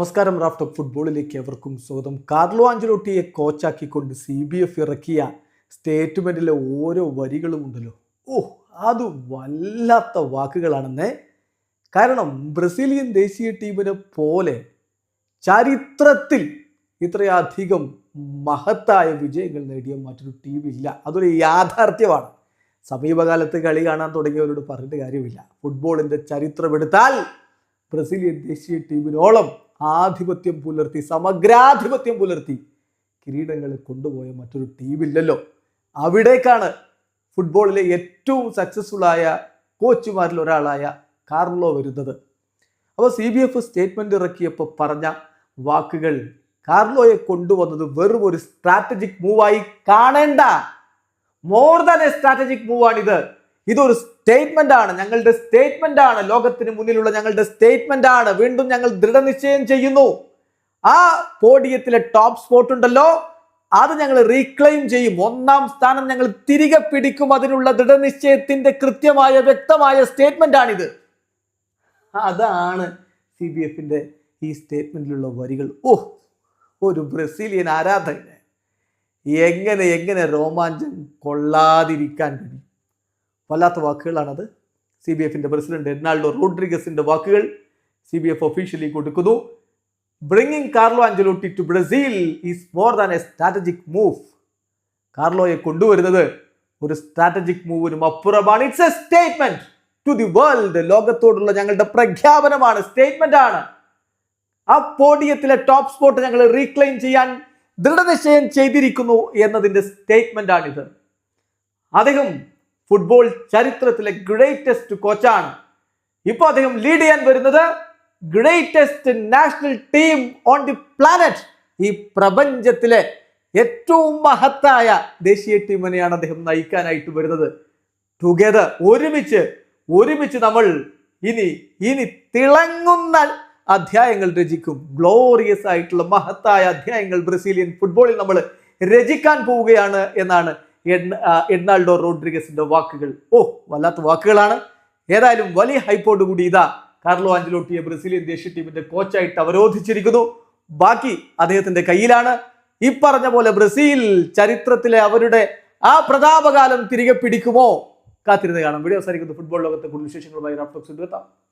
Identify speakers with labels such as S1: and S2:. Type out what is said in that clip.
S1: നമസ്കാരം raft of ഫുട്ബോളിലേക്ക് എവർക്കും സ്വാഗതം. കാർലോ ആഞ്ചലോട്ടിയെ കോച്ചാക്കിക്കൊണ്ട് സി ബി എഫ് ഇറക്കിയ സ്റ്റേറ്റ്മെന്റിലെ ഓരോ വരികളും ഉണ്ടല്ലോ. ഓ അത് വല്ലാത്ത വാക്കുകളാണെന്നേ. കാരണം ബ്രസീലിയൻ ദേശീയ ടീമിനെ പോലെ ചരിത്രത്തിൽ ഇത്രയധികം മഹത്തായ വിജയങ്ങൾ നേടിയ മറ്റൊരു ടീമില്ല. അതൊരു യാഥാർത്ഥ്യമാണ്. സമീപകാലത്ത് കളി കാണാൻ തുടങ്ങിയവരോട് പറഞ്ഞിട്ട് കാര്യമില്ല. ഫുട്ബോളിന്റെ ചരിത്രമെടുത്താൽ ബ്രസീലിയൻ ദേശീയ ടീമിനോളം ആധിപത്യം പുലർത്തി സമഗ്രാധിപത്യം പുലർത്തി കിരീടങ്ങൾ കൊണ്ടുപോയ മറ്റൊരു ടീമില്ലല്ലോ. അവിടേക്കാണ് ഫുട്ബോളിലെ ഏറ്റവും സക്സസ്ഫുൾ ആയ കോച്ചുമാരിൽ ഒരാളായ കാർലോ വരുന്നത്. അപ്പോൾ സി ബി എഫ് സ്റ്റേറ്റ്മെന്റ് ഇറക്കിയപ്പോൾ പറഞ്ഞ വാക്കുകൾ കാർലോയെ കൊണ്ടുവന്നത് വെറും ഒരു സ്ട്രാറ്റജിക് മൂവായി കാണേണ്ട. മോർ ദാൻ എ സ്ട്രാറ്റജിക് മൂവാണിത് ഇതൊരു സ്റ്റേറ്റ്മെന്റ് ആണ്. ഞങ്ങളുടെ സ്റ്റേറ്റ്മെന്റ് ആണ്. ലോകത്തിന് മുന്നിലുള്ള ഞങ്ങളുടെ സ്റ്റേറ്റ്മെന്റ് ആണ്. വീണ്ടും ഞങ്ങൾ ദൃഢനിശ്ചയം ചെയ്യുന്നു. ആ പോഡിയത്തിലെ ടോപ്പ് സ്പോട്ട് ഉണ്ടല്ലോ. അത് ഞങ്ങൾ റീക്ലെയിം ചെയ്യും. ഒന്നാം സ്ഥാനം ഞങ്ങൾ തിരികെ പിടിക്കും. അതിനുള്ള ദൃഢനിശ്ചയത്തിന്റെ കൃത്യമായ വ്യക്തമായ സ്റ്റേറ്റ്മെന്റ് ആണിത്. അതാണ് സി ബി എഫിന്റെ ഈ സ്റ്റേറ്റ്മെന്റിലുള്ള വരികൾ. ഓ ഒരു ബ്രസീലിയൻ ആരാധകന്. എങ്ങനെ എങ്ങനെ രോമാഞ്ചം കൊള്ളാതിരിക്കാൻ കഴിയും? വല്ലാത്ത വാക്കുകളാണത്. സി ബി എഫിന്റെ പ്രസിഡന്റ് എർണാൾഡോ റോഡ്രിഗസിന്റെ വാക്കുകൾ സി ബി എഫ് ഒഫീഷ്യലി കൊടുക്കുന്നു. Bringing Carlo Ancelotti to Brazil is more than a strategic move കാർലോയെ കൊണ്ടുവരുന്നത് ഒരു സ്ട്രാറ്റജിക് മൂവിനും അപ്പുറമാണ്. It's a statement to the world ലോകത്തോടുള്ള ഞങ്ങളുടെ പ്രഖ്യാപനമാണ്. സ്റ്റേറ്റ്മെന്റ് ആണ്. ആ പോഡിയത്തിലെ ടോപ്പ് സ്പോട്ട് ഞങ്ങൾ റീക്ലെയിം ചെയ്യാൻ ദൃഢനിശ്ചയം ചെയ്തിരിക്കുന്നു എന്നതിന്റെ സ്റ്റേറ്റ്മെന്റ് ആണിത്. അദ്ദേഹം ഫുട്ബോൾ ചരിത്രത്തിലെ ഗ്രേറ്റസ്റ്റ് കോച്ചാണ് ഇപ്പോൾ അദ്ദേഹം ലീഡ് ചെയ്യാൻ വരുന്നത് greatest national team on the planet ഈ പ്രപഞ്ചത്തിലെ ഏറ്റവും മഹത്തായ ദേശീയ ടീമിനെയാണ് അദ്ദേഹം നയിക്കാനായിട്ട് വരുന്നത്. ടുഗദർ ഒരുമിച്ച് ഒരുമിച്ച് നമ്മൾ ഇനി ഇനി തിളങ്ങുന്ന അധ്യായങ്ങൾ രചിക്കും. ഗ്ലോറിയസ് ആയിട്ടുള്ള മഹത്തായ അധ്യായങ്ങൾ ബ്രസീലിയൻ ഫുട്ബോളിൽ നമ്മൾ രചിക്കാൻ പോവുകയാണ് എന്നാണ് എഡ്നാൾഡോ റോഡ്രിഗസിന്റെ വാക്കുകൾ. ഓ വല്ലാത്ത വാക്കുകളാണ്. ഏതായാലും വലിയ ഹൈപ്പോട് കൂടി ഇതാ കാർലോ ആഞ്ചലോട്ടിയെ ബ്രസീലിയൻ ദേശീയ ടീമിന്റെ കോച്ചായിട്ട് അവരോധിച്ചിരിക്കുന്നു. ബാക്കി അദ്ദേഹത്തിന്റെ കയ്യിലാണ്. ഈ പറഞ്ഞ പോലെ ബ്രസീൽ ചരിത്രത്തിലെ അവരുടെ ആ പ്രതാപകാലം തിരികെ പിടിക്കുമോ? കാത്തിരുന്ന് കാണാം. വീഡിയോ അവസാനിക്കുന്നു. ഫുട്ബോൾ ലോകത്തെ കൂടുതൽ വിശേഷങ്ങളുമായി റാഫ്റ്റോക്സ് എത്താം.